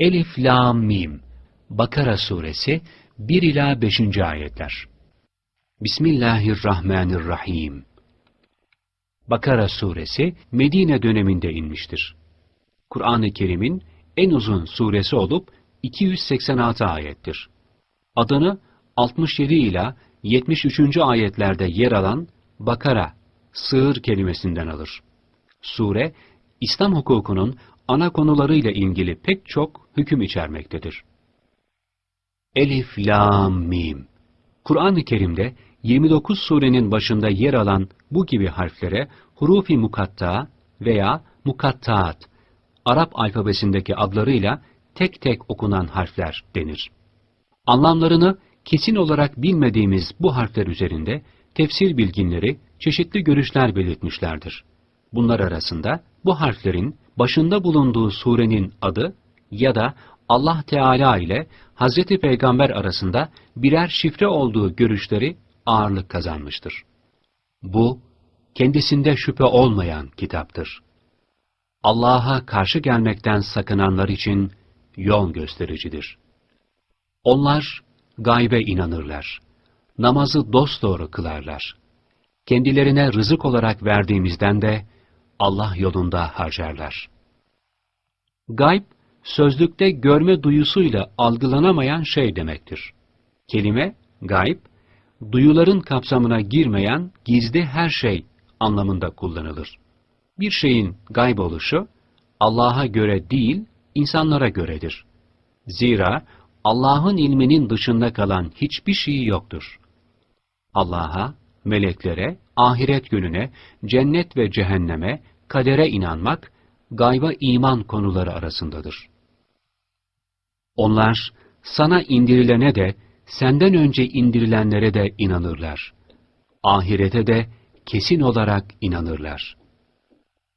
Elif, Lam, Mim. Bakara suresi 1 ila 5. ayetler. Bismillahirrahmanirrahim. Bakara suresi Medine döneminde inmiştir. Kur'an-ı Kerim'in en uzun suresi olup 286 ayettir. Adını 67 ila 73. ayetlerde yer alan Bakara, sığır kelimesinden alır. Sure, İslam hukukunun ana konularıyla ilgili pek çok hüküm içermektedir. Elif, Lam, Mim. Kur'an-ı Kerim'de 29 surenin başında yer alan bu gibi harflere hurufi mukatta veya mukattaat, Arap alfabesindeki adlarıyla tek tek okunan harfler denir. Anlamlarını kesin olarak bilmediğimiz bu harfler üzerinde tefsir bilginleri çeşitli görüşler belirtmişlerdir. Bunlar arasında bu harflerin başında bulunduğu surenin adı ya da Allah Teala ile Hazreti Peygamber arasında birer şifre olduğu görüşleri ağırlık kazanmıştır. Bu, kendisinde şüphe olmayan kitaptır. Allah'a karşı gelmekten sakınanlar için yol göstericidir. Onlar gaybe inanırlar. Namazı dosdoğru kılarlar. Kendilerine rızık olarak verdiğimizden de Allah yolunda harcarlar. Gayb, sözlükte görme duyusuyla algılanamayan şey demektir. Kelime, gayb, duyuların kapsamına girmeyen gizli her şey anlamında kullanılır. Bir şeyin gayb oluşu, Allah'a göre değil, insanlara göredir. Zira Allah'ın ilminin dışında kalan hiçbir şey yoktur. Allah'a, meleklere, ahiret gününe, cennet ve cehenneme, kadere inanmak, gayba iman konuları arasındadır. Onlar, sana indirilene de, senden önce indirilenlere de inanırlar. Ahirete de kesin olarak inanırlar.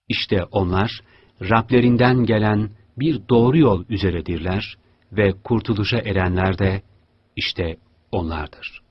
İşte onlar, Rablerinden gelen bir doğru yol üzeredirler ve kurtuluşa erenler de işte onlardır.